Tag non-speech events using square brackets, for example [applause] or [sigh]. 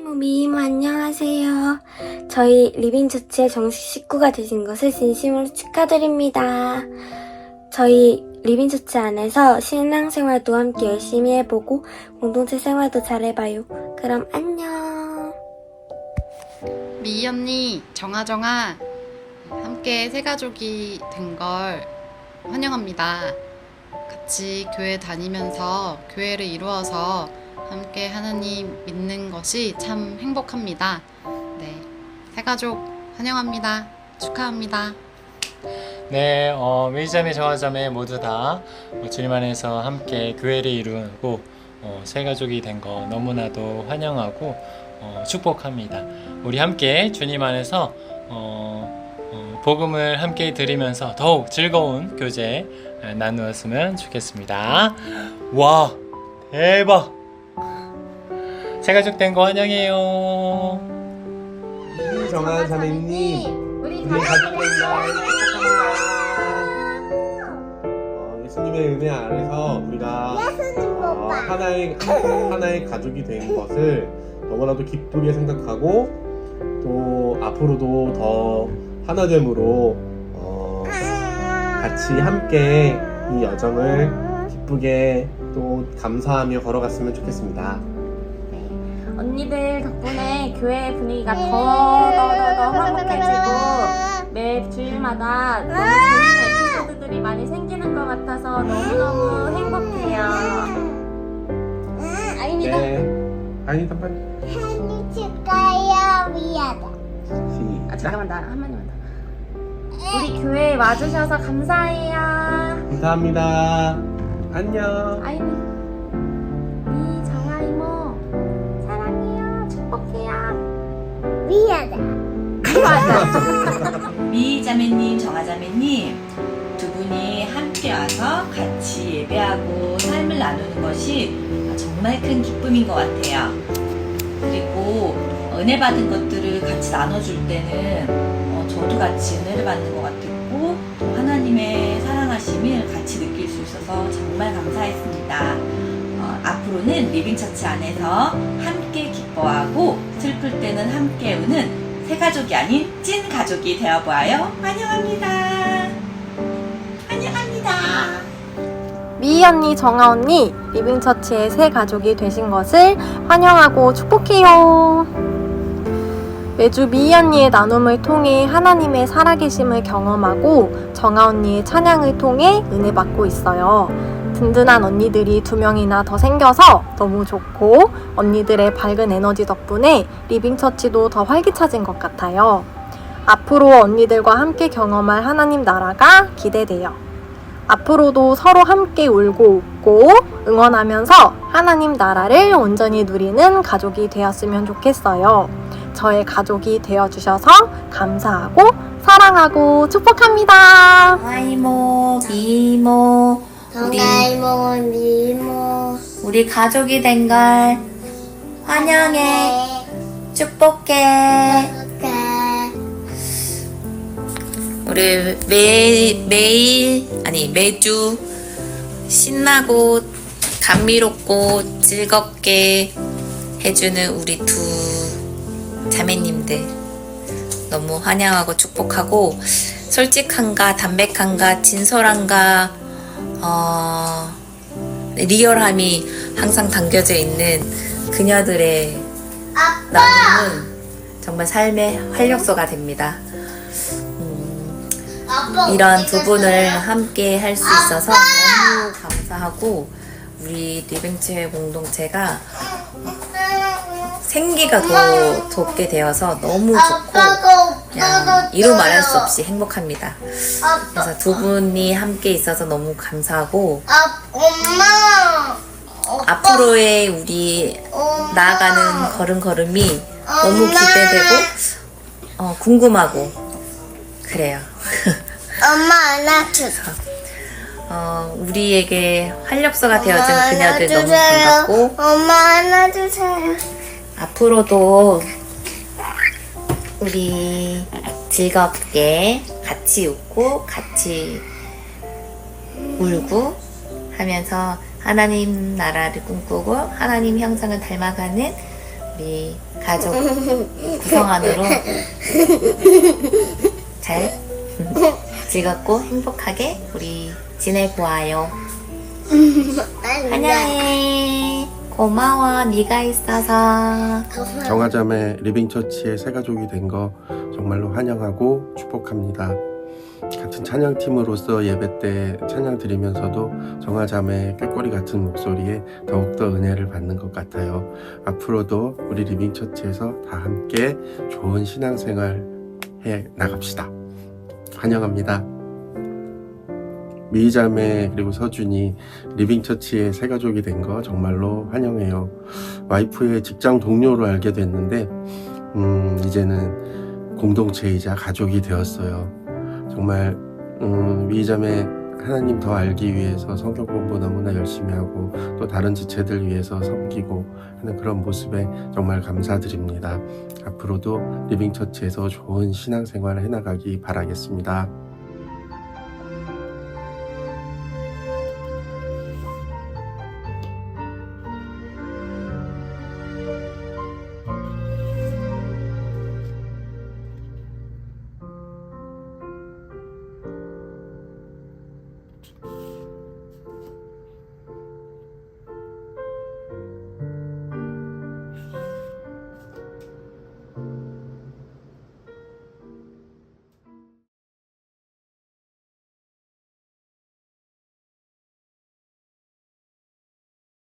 하이모 미임 안녕하세요. 저희 리빙처치의 정식 식구가 되신 것을 진심으로 축하드립니다. 저희 리빙처치 안에서 신앙생활도 함께 열심히 해보고 공동체 생활도 잘해봐요. 그럼 안녕. 미희 언니, 정아정아, 함께 새 가족이 된 걸 환영합니다. 같이 교회 다니면서 교회를 이루어서 함께 하나님 믿는 것이 참 행복합니다. 네, 새 가족 환영합니다. 축하합니다. 네, 어, 메이자매 정화자매 모두 다 어, 주님 안에서 함께 교회를 이루고 어, 새 가족이 된 거 너무나도 환영하고 어, 축복합니다. 우리 함께 주님 안에서 어, 어, 복음을 함께 드리면서 더욱 즐거운 교제 에, 나누었으면 좋겠습니다. 와, 대박! 새 가족 된 거 환영해요. 정한 자매님 우리 가족 된 날 축복합니다. 어, 예수님의 은혜 아래서 우리가 어, 하나의 하나의 가족이 된 것을 너무나도 기쁘게 생각하고 또 앞으로도 더 하나됨으로 어, 같이 함께 이 여정을 기쁘게 또 감사하며 걸어갔으면 좋겠습니다. 언니들 덕분에 교회 분위기가 더더더 화목해지고 매 주일마다 너무 재밌는 에피소드들이 많이 생기는 것 같아서 너무너무 행복해요. 아이니다. 네, 아니다 빨리 생일 축하해요 미안해 아 시작. 잠깐만 나 한마디만 더. 우리 교회에 와주셔서 감사해요. 감사합니다. 안녕. 아이니, 미안해 미 [laughs] 자매님, 정아 자매님 두 분이 함께 와서 같이 예배하고 삶을 나누는 것이 정말 큰 기쁨인 것 같아요. 그리고 은혜 받은 것들을 같이 나눠줄 때는 어, 저도 같이 은혜를 받는 것 같았고 또 하나님의 사랑하심을 같이 느낄 수 있어서 정말 감사했습니다. 어, 앞으로는 리빙처치 안에서 함께 기뻐하고 슬플 때는 함께 우는 새 가족이 아닌 찐 가족이 되어보아요. 환영합니다. 환영합니다. 미희 언니, 정아 언니, 리빙처치의 새 가족이 되신 것을 환영하고 축복해요. 매주 미희 언니의 나눔을 통해 하나님의 살아계심을 경험하고 정아 언니의 찬양을 통해 은혜 받고 있어요. 든든한 언니들이 두 명이나 더 생겨서 너무 좋고 언니들의 밝은 에너지 덕분에 리빙처치도 더 활기차진 것 같아요. 앞으로 언니들과 함께 경험할 하나님 나라가 기대돼요. 앞으로도 서로 함께 울고 웃고 응원하면서 하나님 나라를 온전히 누리는 가족이 되었으면 좋겠어요. 저의 가족이 되어주셔서 감사하고 사랑하고 축복합니다. 아이모, 미모, 우리, 우리 가족이 된 걸 환영해. 축복해. 축하 우리 매일, 매일, 아니, 매주 신나고 감미롭고 즐겁게 해주는 우리 두 자매님들. 너무 환영하고 축복하고, 솔직함과 담백함과 진솔함과, 어, 리얼함이 항상 담겨져 있는 그녀들의 나눔은 정말 삶의 활력소가 됩니다. 아빠 이런 두 분을? 함께 할 수 있어서 너무 감사하고 우리 리빙체 공동체가 생기가 더 돋게 되어서 너무 좋고 그냥 이루 말할 수 없이 행복합니다. 그래서 두 분이 함께 있어서 너무 감사하고 앞으로의 우리. 나아가는 걸음걸음이 너무. 기대되고 어, 궁금하고 그래요. [laughs] 엄마 안아줘 어, 우리에게 활력소가 되어준 그녀들 너무 안아주세요. 반갑고 엄마 안아주세요 앞으로도 우리 즐겁게 같이 웃고 같이 울고 하면서 하나님 나라를 꿈꾸고 하나님 형상을 닮아가는 우리 가족 구성원으로 잘 [laughs] 즐겁고 행복하게 우리 지내보아요. [laughs] 환영해. 고마워. 네가 있어서. 정화자매 리빙처치의 새 가족이 된 거 정말로 환영하고 축복합니다. 같은 찬양팀으로서 예배 때 찬양 드리면서도 정화자매의 꾀꼬리 같은 목소리에 더욱더 은혜를 받는 것 같아요. 앞으로도 우리 리빙처치에서 다 함께 좋은 신앙생활 해 나갑시다. 환영합니다. 미자매 그리고 서준이 리빙처치의 새 가족이 된 거 정말로 환영해요. 와이프의 직장 동료로 알게 됐는데 음, 이제는 공동체이자 가족이 되었어요. 정말 음, 미자매 하나님 더 알기 위해서 성경 공부 너무나 열심히 하고 또 다른 지체들 위해서 섬기고 하는 그런 모습에 정말 감사드립니다. 앞으로도 리빙처치에서 좋은 신앙생활을 해나가기 바라겠습니다.